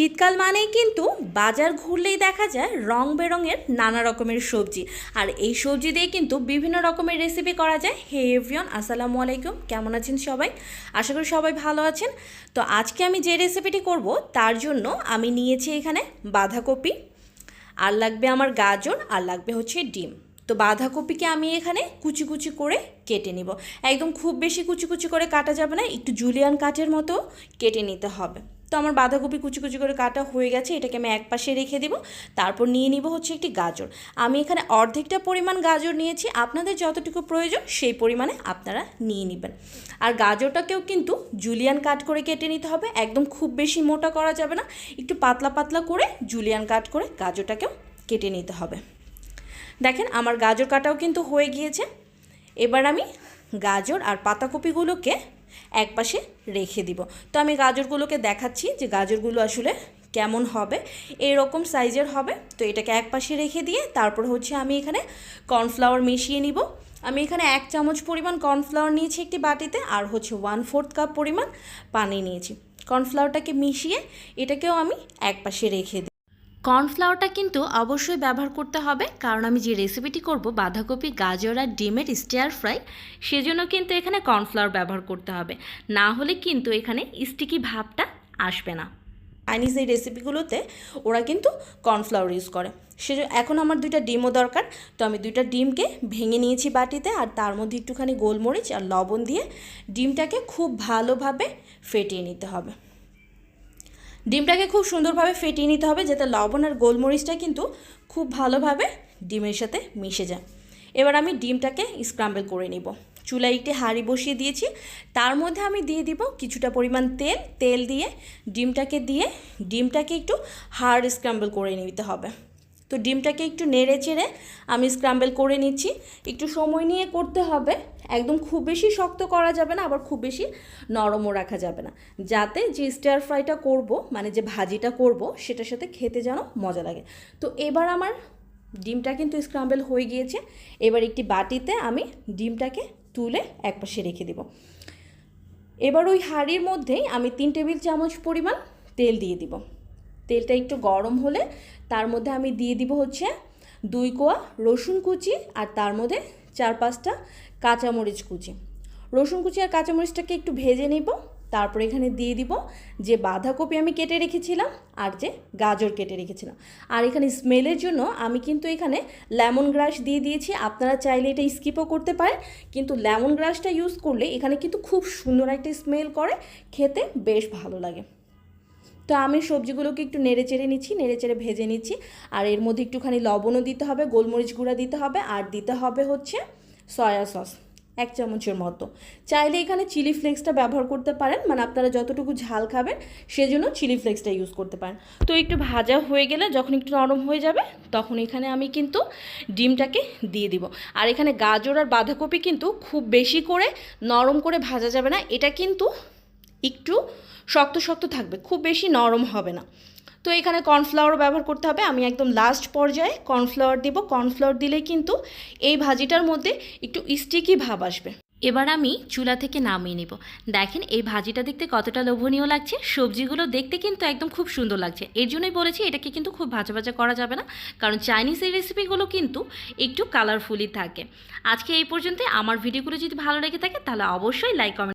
শীতকাল মানেই কিন্তু বাজার ঘুরলেই দেখা যায় রং বেরঙের নানা রকমের সবজি। আর এই সবজি দিয়ে কিন্তু বিভিন্ন রকমের রেসিপি করা যায়। হে এভরিওন আসসালামু আলাইকুম। কেমন আছেন সবাই? আশা করি সবাই ভালো আছেন। তো আজকে আমি যে রেসিপিটি করব, তার জন্য আমি নিয়েছি এখানে বাঁধাকপি, আর লাগবে আমার গাজর, আর লাগবে হচ্ছে ডিম। তো বাঁধাকপিকে আমি এখানে কুচি কুচি করে কেটে নিব। একদম খুব বেশি কুচি কুচি করে কাটা যাবে না, একটু জুলিয়ান কাঠের মতো কেটে নিতে হবে। তো আমার বাঁধাকপি কুচি কুচি করে কাটা হয়ে গেছে, এটাকে আমি এক পাশে রেখে দিব। তারপর নিয়ে নিব হচ্ছে একটি গাজর। আমি এখানে অর্ধেকটা পরিমাণ গাজর নিয়েছি, আপনাদের যতটুকু প্রয়োজন সেই পরিমাণে আপনারা নিয়ে নেবেন। আর গাজরটাকেও কিন্তু জুলিয়ান কাট করে কেটে নিতে হবে, একদম খুব বেশি মোটা করা যাবে না, একটু পাতলা পাতলা করে জুলিয়ান কাট করে গাজরটাকেও কেটে নিতে হবে। দেখেন আমার গাজর কাটাও কিন্তু হয়ে গিয়েছে। এবার আমি গাজর আর পাতাকপিগুলোকে এক পাশে রেখে দিব। তো আমি গাজরগুলোকে দেখাচ্ছি যে গাজরগুলো আসলে কেমন হবে, এরকম সাইজের হবে। তো এটাকে এক পাশে রেখে দিয়ে তারপর হচ্ছে আমি এখানে কর্নফ্লাওয়ার মিশিয়ে নিব। আমি এখানে এক চামচ পরিমাণ কর্নফ্লাওয়ার নিয়েছি একটি বাটিতে আর হচ্ছে ওয়ান ফোর্থ কাপ পরিমাণ পানি নিয়েছি। কর্নফ্লাওয়ারটাকে মিশিয়ে এটাকেও আমি এক পাশে রেখে দিই কর্নফ্লাওয়ারটা কিন্তু অবশ্যই ব্যবহার করতে হবে। কারণ আমি যে রেসিপিটি করব, বাঁধাকপি, গাজর আর ডিমের স্টেয়ার ফ্রাই সেজন্য কিন্তু এখানে কর্নফ্লাওয়ার ব্যবহার করতে হবে। না হলে কিন্তু এখানে স্টিকি ভাবটা আসবে না। চাইনিজ এই রেসিপিগুলোতে ওরা কিন্তু কর্নফ্লাওয়ার ইউজ করে। সে এখন আমার দুইটা ডিমও দরকার, তো আমি দুইটা ডিমকে ভেঙে নিয়েছি বাটিতে আর তার মধ্যে একটুখানি গোলমরিচ আর লবণ দিয়ে ডিমটাকে খুব ভালোভাবে ফেটিয়ে নিতে হবে। ডিমটাকে খুব সুন্দরভাবে ফেটিয়ে নিতে হবে যাতে লবণ আর গোলমরিচটা কিন্তু খুব ভালোভাবে ডিমের সাথে মিশে যায়। এবার আমি ডিমটাকে স্ক্রাম্বল করে নিব। চুলায় একটি হাঁড়ি বসিয়ে দিয়েছি। তার মধ্যে আমি দিয়ে দিব কিছুটা পরিমাণ তেল। তেল দিয়ে ডিমটাকে দিয়ে ডিমটাকে একটু হার্ড স্ক্রাম্বল করে নিতে হবে। তো ডিমটাকে একটু নেড়ে চেড়ে আমি স্ক্রাম্বল করে নিচ্ছি। একটু সময় নিয়ে করতে হবে। একদম খুব বেশি শক্ত করা যাবে না, আবার খুব বেশি নরমও রাখা যাবে না। যাতে যে স্টার ফ্রাইটা করব মানে যে ভাজিটা করব, সেটার সাথে খেতে যেন মজা লাগে। তো এবার আমার ডিমটা কিন্তু স্ক্রাম্বল হয়ে গিয়েছে। এবার একটি বাটিতে আমি ডিমটাকে তুলে একপাশে রেখে দেব। এবার ওই হাঁড়ির মধ্যেই আমি তিন টেবিল চামচ পরিমাণ তেল দিয়ে দিব। তেলটা একটু গরম হলে তার মধ্যে আমি দিয়ে দিব হচ্ছে দুই কোয়া রসুন কুচি আর তার মধ্যে চার পাঁচটা কাঁচামরিচ কুচি। রসুন কুচি আর কাঁচামরিচটাকে একটু ভেজে নিব, তারপর এখানে দিয়ে দিব যে বাঁধাকপি আমি কেটে রেখেছিলাম আর যে গাজর কেটে রেখেছিলাম। আর এখানে স্মেলের জন্য আমি কিন্তু এখানে লেমন গ্রাস দিয়ে দিয়েছি, আপনারা চাইলে এটা স্কিপও করতে পারেন, কিন্তু লেমন গ্রাসটা ইউজ করলে এখানে কিন্তু খুব সুন্দর একটা স্মেল করে, খেতে বেশ ভালো লাগে। তো আমি সবজিগুলোকে একটু নেড়ে চেড়ে নিচ্ছি, নেড়ে চেড়ে ভেজে নিচ্ছি। আর এর মধ্যে একটুখানি লবণও দিতে হবে, গোলমরিচ গুঁড়া দিতে হবে, আর দিতে হবে হচ্ছে সয়া সস, এক চামচের মতো। চাইলে এখানে চিলি ফ্লেক্সটা ব্যবহার করতে পারেন মানে আপনারা যতটুকু ঝাল খাবেন সেজন্য চিলি ফ্লেক্সটা ইউজ করতে পারেন। তো একটু ভাজা হয়ে গেলে যখন একটু নরম হয়ে যাবে, তখন এখানে আমি কিন্তু ডিমটাকে দিয়ে দিব। আর এখানে গাজর আর বাঁধাকপি কিন্তু খুব বেশি করে নরম করে ভাজা যাবে না, এটা কিন্তু একটু শক্ত শক্ত থাকবে, খুব বেশি নরম হবে না। তো এখানে কর্নফ্লাওয়ার ব্যবহার করতে হবে। আমি একদম লাস্ট পর্যায়ে কর্নফ্লাওয়ার দেবো। কর্নফ্লাওয়ার দিলেই কিন্তু এই ভাজিটার মধ্যে একটু স্টিকি ভাব আসবে। এবার আমি চুলা থেকে নামিয়ে নেব। দেখেন এই ভাজিটা দেখতে কতটা লোভনীয় লাগছে। সবজিগুলো দেখতে কিন্তু একদম খুব সুন্দর লাগছে। এর জন্যই বলেছি এটাকে কিন্তু খুব ভাজা ভাজা করা যাবে না। কারণ চাইনিজ এই রেসিপিগুলো কিন্তু একটু কালারফুলই থাকে। আজকে এই পর্যন্ত আমার ভিডিওগুলো যদি ভালো লেগে থাকে তাহলে অবশ্যই লাইক কমেন্ট